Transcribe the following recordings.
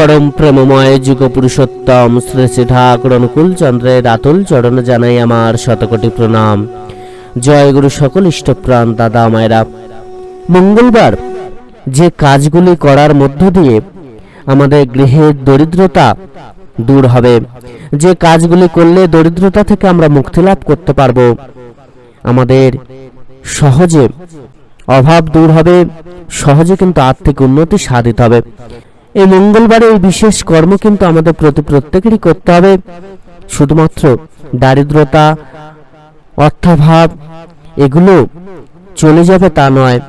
পরম প্রেমময় যুগ পুরুষোত্তম শ্রী ঠাকুর অনুকূল চন্দ্রের আতুল চরণ জানাই আমার শতকোটি প্রণাম। জয় গুরু সকল ইষ্টপ্রাণ দাদা মায়েরা। মঙ্গলবার যে কাজগুলি করার মধ্য দিয়ে আমাদের গৃহের দরিদ্রতা দূর হবে, যে কাজগুলি করলে দরিদ্রতা থেকে আমরা মুক্তি লাভ করতে পারব, আমাদের সহজে অভাব দূর হবে, সহজে কিন্তু আর্থিক উন্নতি সাধিত হবে। এই মঙ্গলবারে এই বিশেষ কর্ম কিন্তু আমাদের প্রতি প্রত্যেকেরই করতে হবে। শুধুমাত্র দারিদ্রতা, অর্থাভাব, এগুলো চলে যাবে তা নয়।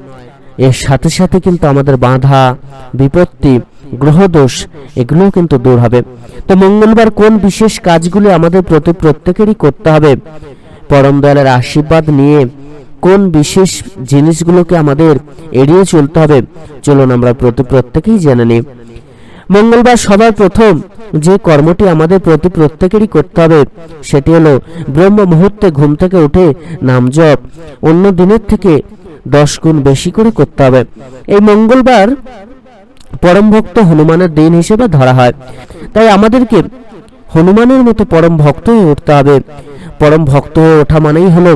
এর সাথে সাথে কিন্তু আমাদের বাধা, বিপত্তি, গ্রহদোষ এগুলোও কিন্তু দূর হবে। তো মঙ্গলবার কোন বিশেষ কাজগুলি আমাদের প্রতি প্রত্যেকেরই করতে হবে? পরম দয়ালের আশীর্বাদ নিয়ে কোন বিশেষ জিনিসগুলোকে আমাদের এড়িয়ে চলতে হবে? চলুন আমরা প্রতি প্রত্যেকেই জেনে নিই। মঙ্গলবার সবার প্রথম যে কর্মটি আমাদের প্রতি প্রত্যেকেরই করতে হবে, সেটি হলো ব্রহ্ম মুহূর্তে ঘুম থেকে উঠে নাম জপ। অন্য দিনের থেকে দশ গুণ বেশি করে করতে হবে। এই মঙ্গলবার পরম ভক্ত হনুমানের দিন হিসেবে ধরা হয়। তাই আমাদেরকে হনুমানের মতো পরম ভক্ত হয়ে উঠতে হবে। পরম ভক্ত হয়ে ওঠা মানেই হলো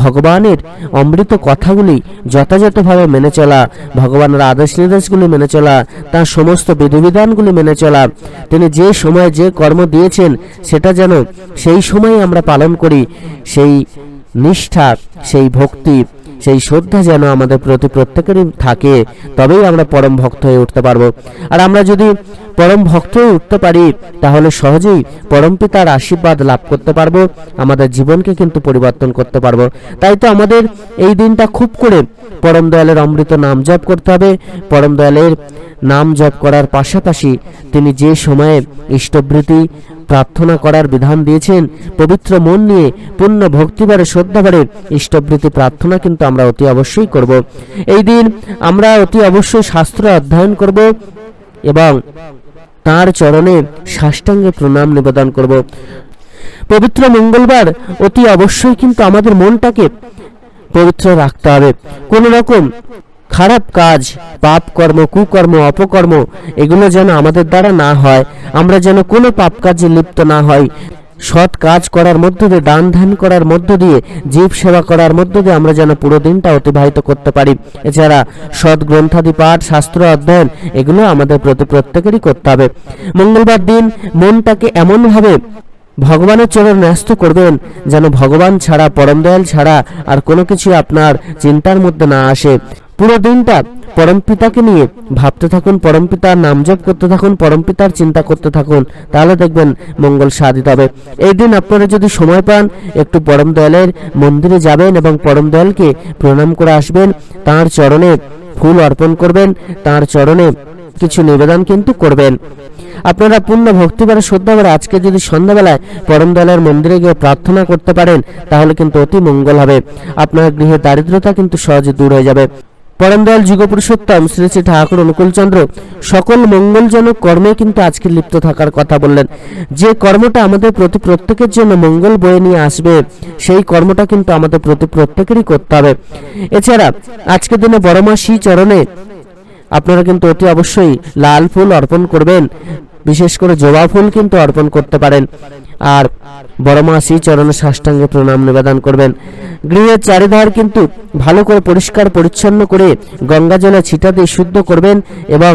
ভগবানের অমৃত কথাগুলি যথাযথভাবে মেনে চলা, ভগবানের আদেশ নির্দেশগুলি মেনে চলা, তার সমস্ত বিধিবিধানগুলি মেনে চলা। তিনি যে সময়ে যে কর্ম দিয়েছেন, সেটা যেন সেই সময় আমরা পালন করি, সেই নিষ্ঠা, সেই ভক্তি সেই শ্রদ্ধা যেন আমাদের প্রতি প্রত্যেকেরই থাকে, তবেই আমরা পরম ভক্ত হয়ে উঠতে পারব। আর আমরা যদি পরম ভক্ত হয়ে উঠতে পারি, তাহলে সহজেই পরম পিতার আশীর্বাদ লাভ করতে পারব, আমাদের জীবনকে কিন্তু পরিবর্তন করতে পারব। তাই তো আমাদের এই দিনটা খুব করে পরম দয়ালের অমৃত নাম জপ করতে হবে। পরম দয়ালের নাম জপ করার পাশাপাশি তিনি যে সময়ে ইষ্টবৃত্তি প্রার্থনা করার বিধান দিয়েছেন। পবিত্র মন নিয়ে পূর্ণ ভক্তিবারে শ্রদ্ধাবারে ইষ্টবৃত্তি প্রার্থনা কিন্তু আমরা অতি অবশ্যই করব। এই দিন আমরা অতি অবশ্যই শাস্ত্র অধ্যয়ন করব এবং তার চরণে সাষ্টাঙ্গে প্রণাম নিবেদন করব। পবিত্র মঙ্গলবার অতি অবশ্যই কিন্তু আমাদের মনটাকে পবিত্র রাখতে হবে। কোনো রকম খারাপ কাজ, পাপ কর্ম, কুকর্ম, অপকর্ম, এগুলো যেন আমাদের দ্বারা না হয়, আমরা যেন কোনো পাপ কাজে লিপ্ত না হয় সৎ কাজ করার মধ্য দিয়ে, দান ধ্যান করার মধ্য দিয়ে, জীব সেবা করার মধ্য দিয়ে আমরা যেন পুরো দিনটা অতিবাহিত করতে পারি। এছাড়া সৎ গ্রন্থাদি পাঠ, শাস্ত্র অধ্যয়ন, এগুলো আমাদের প্রতি প্রত্যেকেরই করতে হবে। মঙ্গলবার দিন মনটাকে এমনভাবে ভগবানের চরণ ন্যস্ত করবেন, যেন ভগবান ছাড়া, পরম দয়াল ছাড়া আর কোনো কিছু আপনার চিন্তার মধ্যে না আসে। পুরো দিনটা পরম পিতাকে নিয়ে ভাবতে থাকুন, পরম পিতার নাম জপ করতে থাকুন, পরম পিতার চিন্তা করতে থাকুন, তাহলে দেখবেন মঙ্গল সাধিত হবে। এই দিন আপনারা যদি সময় পান, একটু পরম দয়ালের মন্দিরে যাবেন এবং পরম দয়ালকে প্রণাম করে আসবেন, তার চরণে ফুল অর্পণ করবেন, তার চরণে কিছু নিবেদন কিন্তু করবেন। আপনারা পূর্ণ ভক্তিবারে শ্রদ্ধাবারে আজকে যদি সন্ধ্যাবেলায় পরম দয়ালের মন্দিরে গিয়ে প্রার্থনা করতে পারেন, তাহলে কিন্তু অতি মঙ্গল হবে। আপনার গৃহে দারিদ্রতা কিন্তু সহজে দূর হয়ে যাবে। পরম দয়াল যুগ পুরুষোত্তম শ্রী শ্রী ঠাকুর অনুকূলচন্দ্র সকল মঙ্গলজনক কর্মে কিন্তু আজকে লিপ্ত থাকার কথা বললেন। যে কর্মটা আমাদের প্রতি প্রত্যেকের জন্য মঙ্গল বয়ে নিয়ে আসবে, সেই কর্মটা কিন্তু আমাদের প্রতি প্রত্যেকেরই করতে হবে। এছাড়া আজকের দিনে বড়মাসি চরণে আপনারা কিন্তু অতি অবশ্যই লাল ফুল অর্পণ করবেন। বিশেষ করে জবা ফুল কিন্তু অর্পণ করতে পারেন। আর বড় মা শ্রী চরণে সাষ্টাঙ্গে প্রণাম নিবেদন করবেন। গৃহের চারিধার কিন্তু ভালো করে পরিষ্কার পরিচ্ছন্ন করে গঙ্গা জলে ছিটা দিয়ে শুদ্ধ করবেন এবং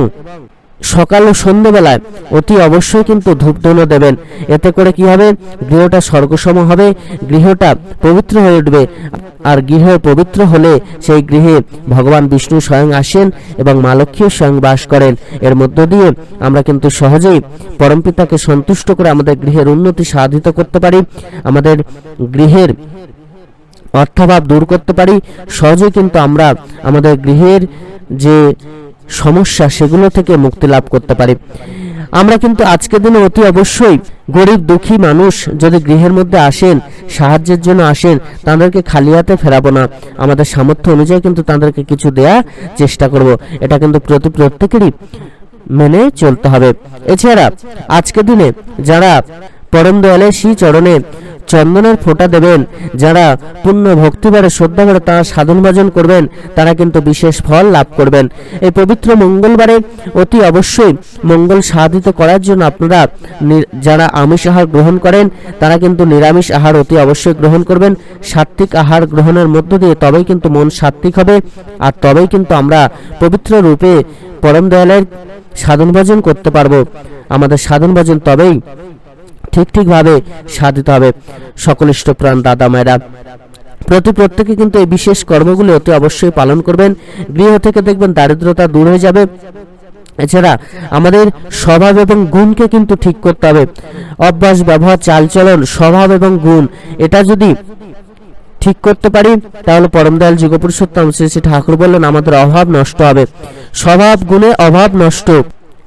সকাল ও সন্ধ্যেবেলায় অতি অবশ্যই কিন্তু ধূপধুনো দেবেন। এতে করে কি হবে? গৃহটা স্বর্গসম হবে, গৃহটা পবিত্র হয়ে উঠবে। আর গৃহ পবিত্র হলে সেই গৃহে ভগবান বিষ্ণু স্বয়ং আসেন এবং মা স্বয়ং বাস করেন। এর মধ্য দিয়ে আমরা কিন্তু সহজেই পরমপিতাকে সন্তুষ্ট করে আমাদের গৃহের উন্নতি সাধিত করতে পারি, আমাদের গৃহের অর্থাভাব দূর করতে পারি। সহজেই কিন্তু আমরা আমাদের গৃহের যে সমস্যা সেগুলো থেকে মুক্তি লাভ করতে পারি। আমরা কিন্তু আজকের দিনে অতি অবশ্যই গরিব দুঃখী মানুষ যদি গৃহের মধ্যে আসেন, সাহায্যের জন্য আসেন, তাদেরকে খালি হাতে ফেরাবো না। আমাদের সামর্থ্য অনুযায়ী কিন্তু তাদেরকে কিছু দেয়া চেষ্টা করব। এটা কিন্তু প্রতি প্রত্যেকেরই মেনে চলতে হবে। এছাড়া আজকের দিনে যারা পরম দয়ালের শ্রী চরণে চন্দনের ফোঁটা দেবেন, যারা পূর্ণ ভক্তিবারে শ্রদ্ধা করে তারা সাধন ভজন করবেন, তারা কিন্তু বিশেষ ফল লাভ করবেন। এই পবিত্র মঙ্গলবারে অতি অবশ্যই মঙ্গল সাধিত করার জন্য আপনারা যারা আমিষ আহার গ্রহণ করেন, তারা কিন্তু নিরামিষ আহার অতি অবশ্যই গ্রহণ করবেন। সাত্বিক আহার গ্রহণের মধ্য দিয়ে তবেই কিন্তু মন সাত্বিক হবে, আর তবেই কিন্তু আমরা পবিত্র রূপে পরম দয়ালের সাধন ভজন করতে পারব। আমাদের সাধন ভজন তবেই ঠিক ঠিকভাবে সাধিত হবে। সকল ইষ্টপ্রাণ দাদা, মায়েরা, প্রতি প্রত্যেকে কিন্তু এই বিশেষ কর্মগুলি অতি অবশ্যই পালন করবেন। গৃহ থেকে দেখবেন দারিদ্রতা দূর হয়ে যাবে। এছাড়া আমাদের স্বভাব এবং গুণকে কিন্তু ঠিক করতে হবে। অভ্যাস, ব্যবহার, চালচলন, স্বভাব এবং গুণ, এটা যদি ঠিক করতে পারি, তাহলে পরম দয়াল যুগপুরুষোত্তম শ্রী শ্রী ঠাকুর বললেন, আমাদের অভাব নষ্ট হবে। স্বভাব, গুণে অভাব নষ্ট।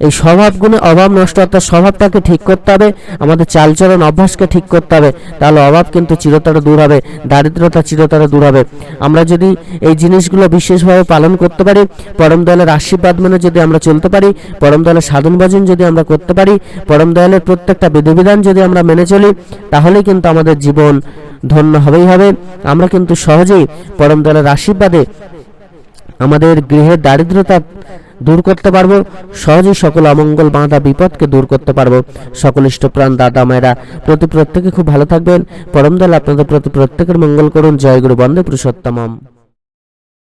এই স্বভাব গুণে অভাব নষ্ট, অর্থাৎ স্বভাবটাকে ঠিক করতে হবে, আমাদের চালচলন অভ্যাসকে ঠিক করতে হবে, তাহলে অভাব কিন্তু চিরতরে দূর হবে, দারিদ্রতা চিরতরে দূর হবে। আমরা যদি এই জিনিসগুলো বিশেষভাবে পালন করতে পারি, পরম দয়ালের আশীর্বাদ মেনে যদি আমরা চলতে পারি, পরম দয়ালের সাধন ভজন যদি আমরা করতে পারি, পরম দয়ালের প্রত্যেকটা বিধিবিধান যদি আমরা মেনে চলি তাহলে কিন্তু আমাদের জীবন ধন্য হবেই হবে। আমরা কিন্তু সহজেই পরম দয়ালের আশীর্বাদে আমাদের গৃহের দারিদ্রতা দূর করতে পারব সহজে সকল অমঙ্গল বাঁধা বিপদকে দূর করতে পারব। সকল ইষ্টপ্রাণ দাদা মায়েরা, প্রতি প্রত্যেকে খুব ভালো থাকবেন। পরম দয়াল, আপনাদের প্রতি প্রত্যেকের মঙ্গল করুন। জয় গুরু বন্দে পুরুষোত্তমম।